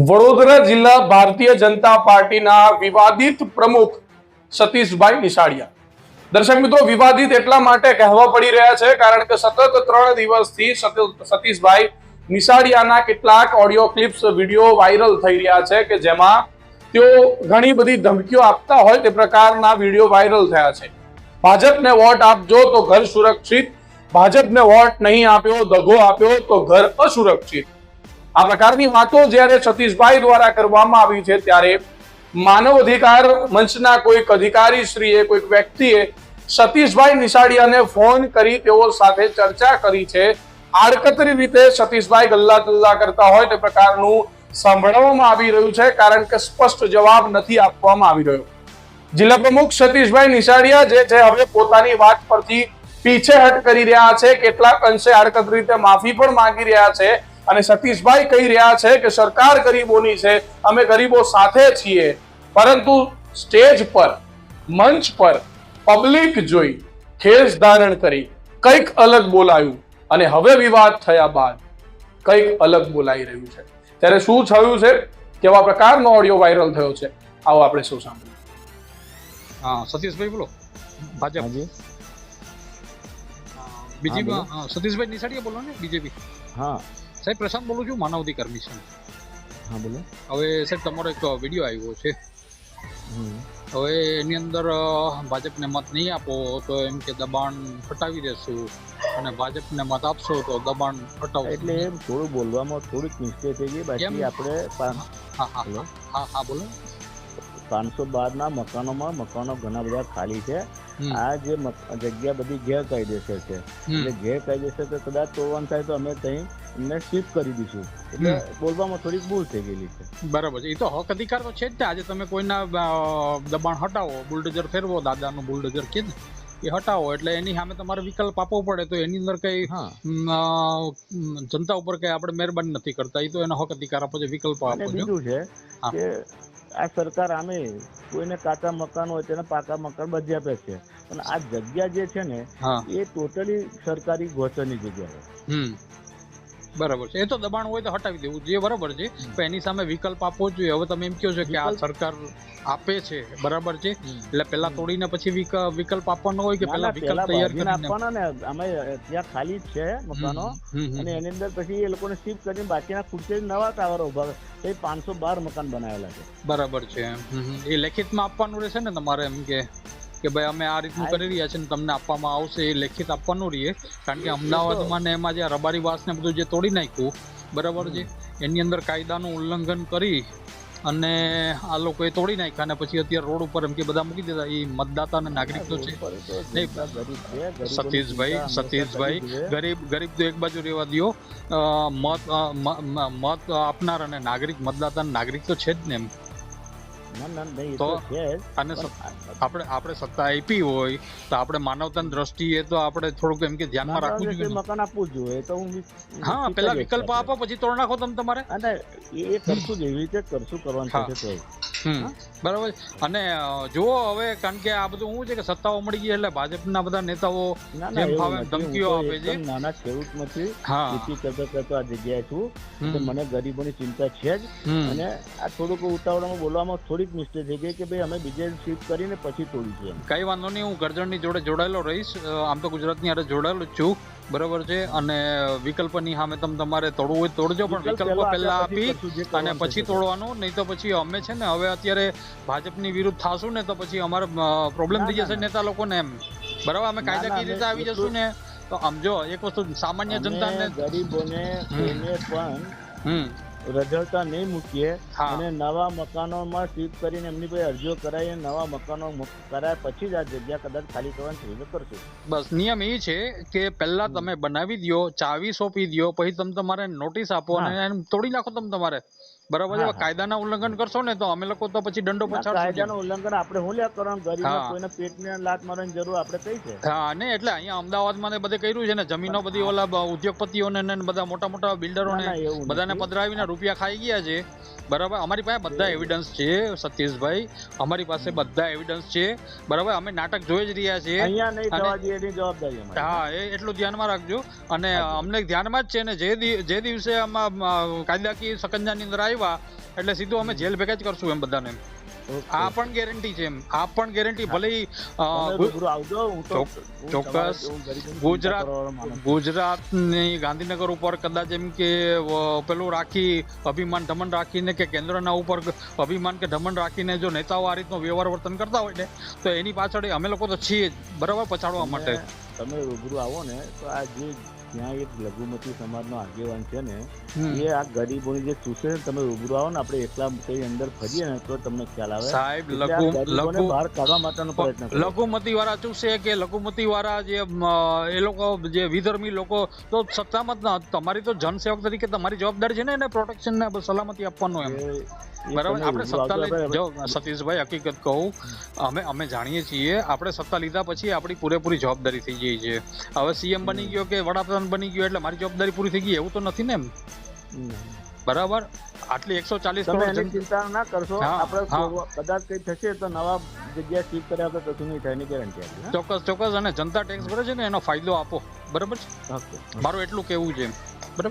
વડોદરા જિલ્લા ભારતીય જનતા પાર્ટીના વિવાદિત પ્રમુખ સતીશભાઈ નિશાળિયા. દર્શક મિત્રો, વિવાદિત એટલા માટે કહેવા પડી રહ્યા છે કારણ કે સતત ત્રણ દિવસથી સત- સતીશભાઈ નિશાળિયાના કેટલાક ઓડિયો ક્લિપ્સ, વીડિયો વાયરલ થઈ રહ્યા છે કે જેમાં તેઓ ઘણી બધી ધમકીઓ આપતા હોય તે પ્રકારના વીડિયો વાયરલ થયા છે. ભાજપને વોટ આપજો તો ઘર સુરક્ષિત. ભાજપને વોટ નહીં આપ્યો, દગો આપ્યો તો ઘર અસુરક્ષિત. આ પ્રકારની વાતો જ્યારે સતીશભાઈ દ્વારા કરવામાં આવી છે, ત્યારે માનવ અધિકાર મંચના કોઈક અધિકારી શ્રીએ કોઈક વ્યક્તિએ સતીશભાઈ નિશાળિયાને ફોન કરી તેઓ સાથે ચર્ચા કરી છે. આડકતરી રીતે સતીશભાઈ ગલ્લા તલ્લા કરતા હોય તે પ્રકારનું સાંભળવામાં આવી રહ્યું છે, કારણ કે સ્પષ્ટ જવાબ નથી આપવામાં આવી રહ્યો. જિલ્લા પ્રમુખ સતીશભાઈ નિશાળિયા જે છે, હવે પોતાની વાત પરથી પીછેહટ કરી રહ્યા છે. કેટલાક અંશે આડકતરી રીતે માફી પણ માંગી રહ્યા છે. અને સતીશભાઈ કહી રહ્યા છે કે સરકાર ગરીબોની છે અમે ગરીબો સાથે છીએ પરંતુ સ્ટેજ પર મંચ પર પબ્લિક જોઈ ખેસ ધારણ કરી કંઈક અલગ બોલાયું અને હવે વિવાદ થયા બાદ કંઈક અલગ બોલાઈ રહ્યું છે. ત્યારે શું થયું છે? કેવા પ્રકારનો ઓડિયો વાયરલ થયો છે? આવો આપણે શું સાંભળીએ. હા સતીશભાઈ બોલો. ભાજપ. હાજી. બીજી સતીશભાઈ નિશાળીયા બોલો ને બીજેપી. હા. સાહેબ પ્રશાંત બોલું છું માનવ અધિકાર મિશન હા બોલો. હવે સાહેબ તમારો એક વીડિયો આવ્યો છે. હવે એની અંદર ભાજપને મત નહીં આપો તો એમ કે દબાણ હટાવી દેશું અને ભાજપને મત આપશો તો દબાણ હટાવશું. એટલે એમ થોડું બોલવામાં થોડીક મિસ્ટેક થઈ ગઈ. બાકી? આપણે હા હા હા હા બોલો. પાંચસો બારના મકાનોમાં મકાનો ઘણા બધા ખાલી છે. આ જે જગ્યા બધી ગેરકાયદેસર છે. એટલે ગેરકાયદેસર તો કદાચ તોડવાનું થાય તો અમે ત્યાં એમને શિફ્ટ કરી દઈશું. એટલે બોલવામાં થોડીક ભૂલ થઈ ગયેલી છે. બરાબર છે. એ તો હક અધિકાર તો છે જ આજે તમે કોઈના દબાણ હટાવો બુલડોઝર ફેરવો દાદાનું બુલડોઝર કે એ હટાવો. એટલે એની સામે તમારે વિકલ્પ આપવો પડે. તો એની અંદર કઈ જનતા ઉપર કઈ આપણે મહેરબાની નથી કરતા. એ તો એનો હક અધિકાર આપો છે વિકલ્પ આપો છો. બીજું છે કે આ સરકાર આમે કોઈને કાચા મકાન હોય તેને પાકા મકાન બધી આપે છે. પણ આ જગ્યા જે છે ને એ ટોટલી સરકારી ગોચરની જગ્યા છે. બરાબર છે. એ તો દબાણ હોય તો હટાવી દેવું જે બરાબર છે. પણ એની સામે વિકલ્પ આપવો જોઈએ. હવે તમે એમ કહો છો કે આ સરકાર આપે છે બરાબર છે. એટલે પેલા તોડીને પછી વિકલ્પ આપવાનો હોય કે પેલા વિકલ્પ તૈયાર કરીને? આપવાનો ને અમે ત્યાં ખાલી જ છે મકાનો. અને એની અંદર પછી એ લોકોને શિફ્ટ કરીને બાકીના ખુરશી નવા ટાવર ઊભા એ પાંચસો બાર મકાન બનાવેલા છે. બરાબર છે. એ લેખિતમાં આપવાનું રહેશે ને તમારે એમ કે? કે ભાઈ અમે આ રીતનું કરી રહ્યા છીએ તમને આપવામાં આવશે એ લેખિત આપવાનું રહીએ કારણ કે અમદાવાદમાં ને એમાં જે રબારી વાસ ને બધું જે તોડી નાખ્યું બરાબર છે? એની અંદર કાયદાનું ઉલ્લંઘન કરી અને આ લોકોએ તોડી નાખ્યા અને પછી અત્યારે રોડ ઉપર એમ કે બધા મૂકી દીધા. એ મતદાતા અને નાગરિક તો છે સતીશભાઈ સતીશભાઈ. ગરીબ ગરીબ તો એક બાજુ રહેવા દો મત મત આપનાર અને નાગરિક મતદાતા અને નાગરિક તો છે જ ને એમ. તો અને આપણે આપણે સત્તા આપી હોય તો આપણે માનવતાની દ્રષ્ટિએ તો આપણે થોડુંક એમ કે ધ્યાનમાં રાખવું જોઈએ મકાન આપવું જોઈએ તો હું હા પેલા વિકલ્પ આપો પછી તોડ નાખો તમે તમારે. અને એ કરશું જ એવી રીતે કરશું કરવાનું. થશે. બરાબર? અને જુઓ હવે કારણ કે આ બધું શું છે કે સત્તાઓ મળી ગઈ એટલે ભાજપના બધા નેતાઓ જેમ ફાવે નથી. ધમકીઓ આપે છે. નાના ખેડૂતમાંથી હા. ખેતી કરતો કરતો આ જગ્યાએ છું. તો મને ગરીબોની ચિંતા છે જ. અને આ થોડુંક ઉતાવળામાં બોલવામાં થોડીક મિસ્ટેક થઈ ગઈ કે ભાઈ અમે બીજે શિફ્ટ કરીને પછી તોડી છે કઈ વાંધો નહીં હું ગરજણની જોડે જોડાયેલો રહીશ. આમ તો ગુજરાતની હારે જોડાયેલો જ છું. બરાબર છે? અને વિકલ્પની સામે તમે તમારે તોડવું હોય તોડજો પણ વિકલ્પ પહેલા આપી અને પછી તોડવાનું. નહીં તો પછી અમે છે ને હવે અત્યારે ભાજપની વિરુદ્ધ થાશું ને તો પછી અમારે પ્રોબ્લેમ થઈ જશે નેતા લોકોને એમ. બરાબર? અમે કાયદાકીય રીતે આવી જશું ને? તો આમ જો એક વસ્તુ સામાન્ય જનતાને ગરીબોને કોઈને પણ રજળતા નહીં મૂકીએ અને નવા મકાનોમાં શિફ્ટ કરીને એમની પાસે અરજીઓ કરાવીએ નવા મકાનો કરાય પછી જ આ જગ્યા કદાચ ખાલી કરવાની શરૂ કરશું. બસ નિયમ એ છે કે પહેલા તમે બનાવી દ્યો ચાવી સોંપી દ્યો પછી તમે તમારે નોટિસ આપો અને તોડી નાખો તમે તમારે. બરાબર હા. કાયદાના ઉલ્લંઘન કરશો ને તો અમે લોકો તો પછી દંડો પછાડશું કાયદાનું ઉલ્લંઘન આપણે હું લ્યા કરવાનું ગરીબ. કોઈને પેટને લાત મારવાની જરૂર આપણે કઈ છે? હા ને એટલે અહીંયા અમદાવાદમાં ને બધે કર્યું છે ને જમીનો બધી ઓલા ઉદ્યોગપતિઓને ને બધા મોટા મોટા બિલ્ડરોને બધાને પધરાવીને રૂપિયા ખાઈ ગયા છે. બરાબર? અમારી પાસે બધા એવિડન્સ છે સતીશભાઈ. અમારી પાસે બધા એવિડન્સ છે. બરાબર? અમે નાટક જોઈ જ રહ્યા છીએ. અહીંયા નહીં થવા દઈએ એની જવાબદારી હા એ એટલું ધ્યાનમાં રાખજો. અને અમને ધ્યાનમાં જ છે ને જે જે દિવસે આમાં કાયદાકીય સકંજાની અંદર આવ્યા એટલે સીધું અમે જેલ ભેગા જ કરશું એમ બધાને આ પણ ગેરંટી છે એમ. આ પણ ગેરંટી ભલે ચોક્કસ. ગુજરાત- ગુજરાતની ગાંધીનગર ઉપર કદાચ એમ કે પેલું રાખી અભિમાન ધમન રાખીને કે કેન્દ્રના ઉપર અભિમાન કે ધમન રાખીને જો નેતાઓ આ રીતનો વ્યવહાર વર્તન કરતા હોય ને તો એની પાછળ અમે લોકો તો છીએ બરાબર પછાડવા માટે. તમે- તમે રૂબરૂ આવો ને તો આ જે ત્યાં એક લઘુમતી સમાજનો આગેવાન છે ને એ આ ગરીબોની જે ચૂસે તમે રૂબરૂ આવો ને આપણે એકલા કઈ અંદર ફરીએ ને તો તમને ખ્યાલ આવે. સાહેબ લઘુ બહાર કાઢવા માટેનો પ્રયત્ન લઘુમતી વાળા ચૂસે કે લઘુમતી વાળા જે એ લોકો જે વિધર્મી લોકો તો સત્તામાં તમારી તો જનસેવક તરીકે તમારી જવાબદારી છે ને એને પ્રોટેક્શન ને સલામતી આપવાનું એમ. બરાબર? આપણે સત્તા આપણે- જો સતીશભાઈ હકીકત કહું અમે અમે જાણીએ છીએ આપણે સત્તા લીધા પછી આપણી પૂરેપૂરી જવાબદારી થઈ ગઈ છે. હવે સીએમ બની ગયો કે વડાપ્રધાન બની ગયો એટલે મારી જવાબદારી પૂરી થઈ ગઈ એવું તો નથી ને એમ? બરાબર? આટલી એકસો ચાલીસ ચિંતા ના કરશો. આપણે કદાચ કઈ થશે તો નવા જગ્યા શિફ્ટ કર્યા તો કશું નહીં થાય ગેરંટી ચોક્કસ ચોક્કસ. અને જનતા ટેક્સ ભરે છે ને એનો ફાયદો આપો. બરાબર છે? મારું એટલું કેવું છે.